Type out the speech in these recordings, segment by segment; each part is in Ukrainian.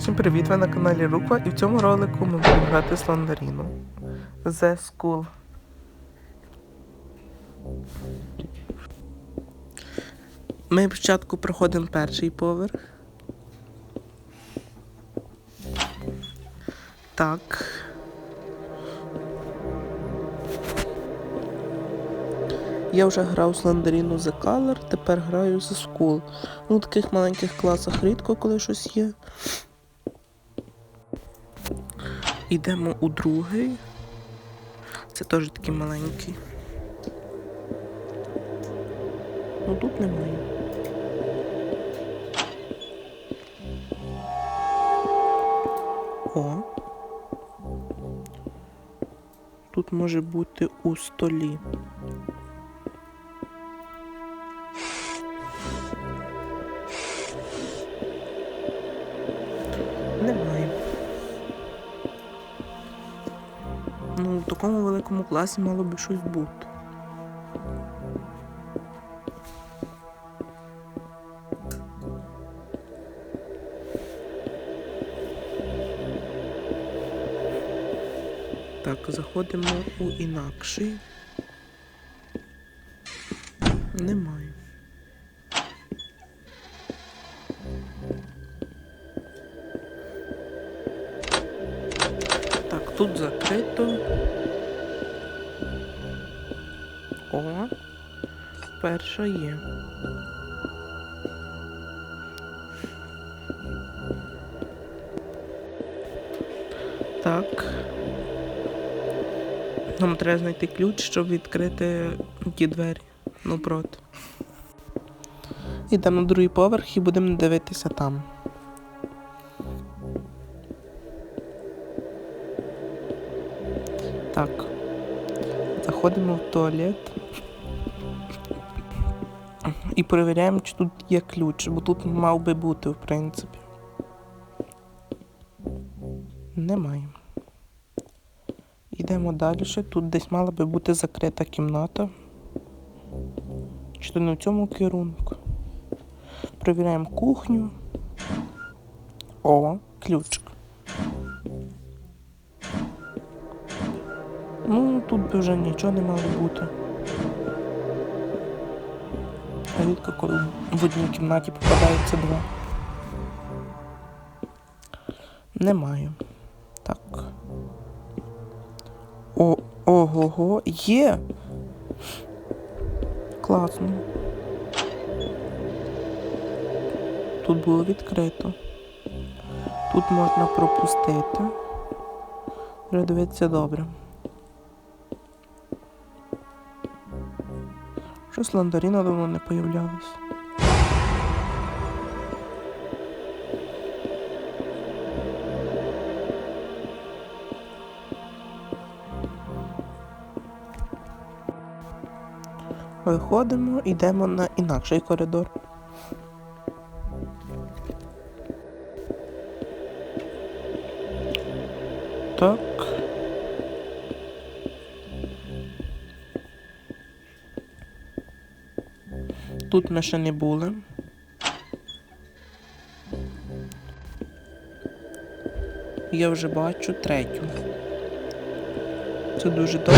Всім привіт! Ви на каналі Руква і в цьому ролику ми будемо грати Сландаріну. The School. Ми спочатку проходимо перший поверх. Так. Я вже грав Сландаріну The Color, тепер граю The School. Ну, в таких маленьких класах рідко коли щось є. Йдемо у другий. Це теж такий маленький. Ну тут немає. О. Тут може бути у столі. Такому великому класі мало би щось бути. Так, заходимо у інакший. Немає. Перша є. Так. Нам треба знайти ключ, щоб відкрити ті двері. Ну проти. Йдемо на другий поверх і будемо дивитися там. Так. Заходимо в туалет. І перевіряємо, чи тут є ключ, бо тут мав би бути, в принципі. Немає. Йдемо далі. Тут десь мала би бути закрита кімната. Чи то не в цьому керунку. Провіряємо кухню. О, ключик. Ну, тут би вже нічого не мало бути. Рідко, коли в одній кімнаті попадається два. Немає. Так. О, ого-го, є. Класно. Тут було відкрито. Тут можна пропустити. Вже дивиться добре. Щось ландаріна давно не появлялась. Виходимо, йдемо на інакший коридор. Так. Тут ми ще не були. Я вже бачу третю. Це дуже добре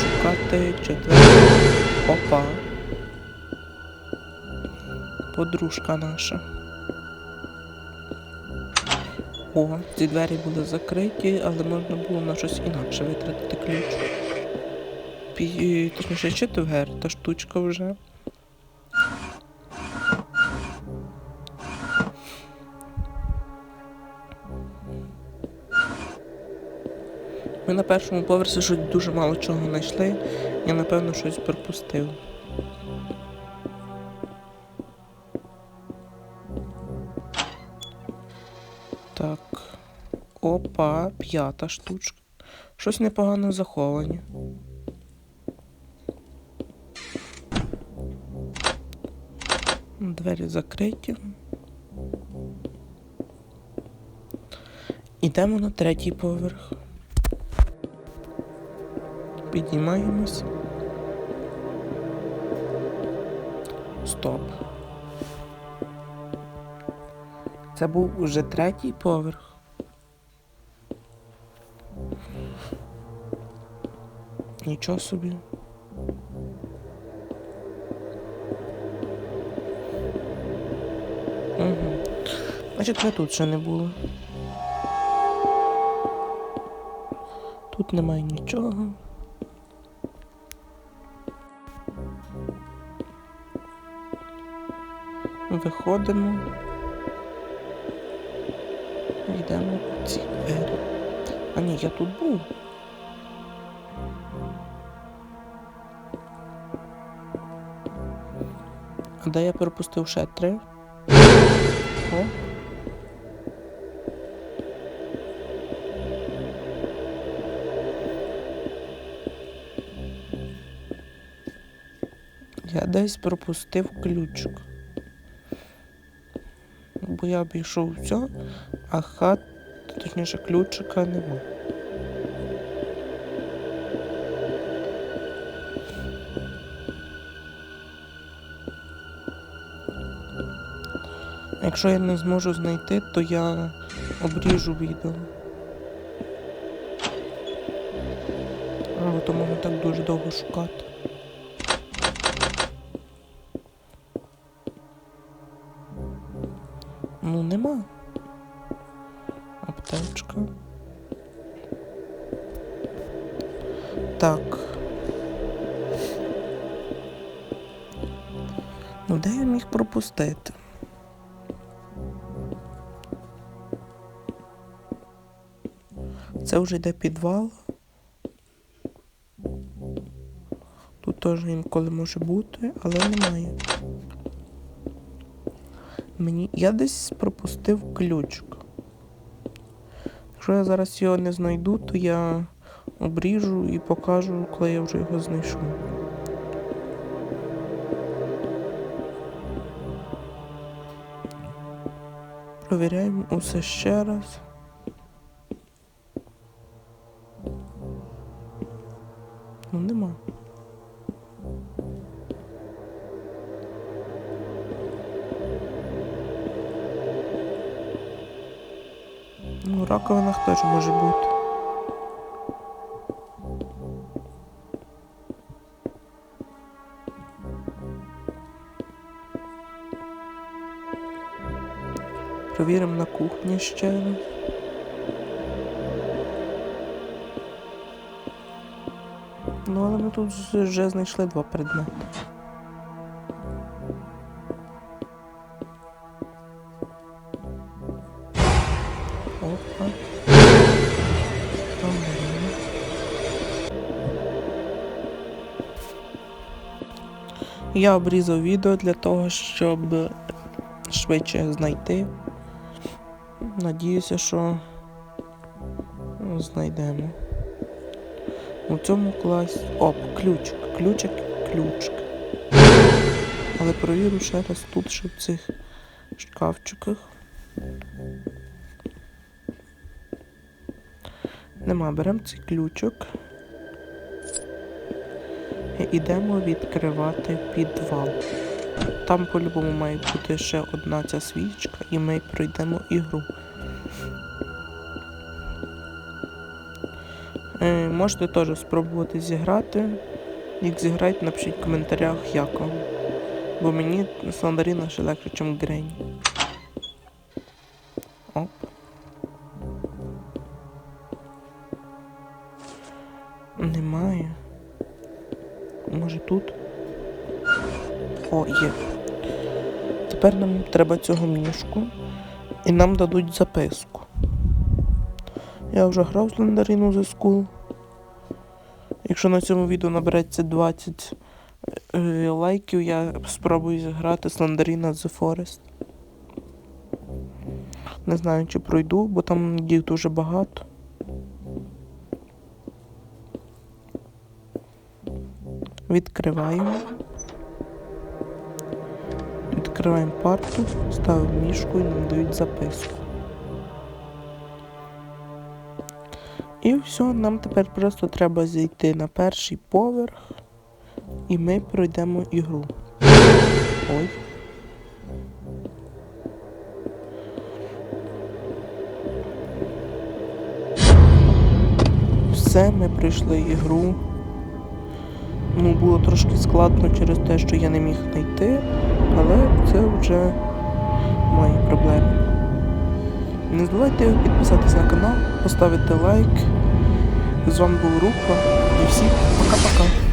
шукати четверту. Опа. Подружка наша. О, ці двері були закриті, але можна було на щось інакше витратити ключ. Точніше, четвер, та штучка вже. Ми на першому поверсі щось дуже мало чого знайшли. Я напевно щось пропустив. Так. Опа, п'ята штучка. Щось непогано заховані. Двері закриті. Ідемо на третій поверх. Піднімаємось. Стоп. Це був уже третій поверх. Нічого собі. Угу. Значить, ми тут ще не були. Тут немає нічого. Виходимо. Йдемо в ці двері. А ні, я тут був. А де я пропустив ще три? О. Я десь пропустив ключик. Бо я обійшов все, а хат, точніше, ключика нема. Якщо я не зможу знайти, то я обріжу відео. Бо так дуже довго шукати. Ну, нема. Аптечка. Так. Ну, де я міг пропустити? Це вже йде підвал. Тут теж інколи може бути, але немає. Мені. Я десь пропустив ключик. Якщо я зараз його не знайду, то я обріжу і покажу, коли я вже його знайшов. Провіряємо усе ще раз. Ну нема. Раковинах теж може бути. Провіримо на кухні ще. Ну, але ми тут вже знайшли два предмети. Опа. Я обрізав відео для того, щоб швидше знайти. Надіюся, що знайдемо. У цьому класі... Оп, ключик, ключик, ключик. Але провірю ще раз тут, ще в цих шкафчиках. Нема, беремо цей ключик. І йдемо відкривати підвал. Там по-любому має бути ще одна ця свічка, і ми пройдемо ігру. Е, можете теж спробувати зіграти. Як зіграєте, напишіть в коментарях, як вам. Бо мені Сландаріна ще легше, ніж Грені. Оп. Тепер нам треба цього мішку. І нам дадуть записку. Я вже грав з Ландаріну The School. Якщо на цьому відео набереться 20 е, лайків, я спробую зіграти Сландаріна The Forest. Не знаю, чи пройду, бо там їх дуже багато. Відкриваємо. Відкриваємо парту, ставимо мішку і нам дають записку. І все, нам тепер просто треба зійти на перший поверх і ми пройдемо ігру. Ой. Все, ми пройшли ігру. Ну, було трошки складно через те, що я не міг знайти, але це вже мої проблеми. Не забувайте підписатися на канал, поставити лайк. З вами був Рупа і всім пока-пока.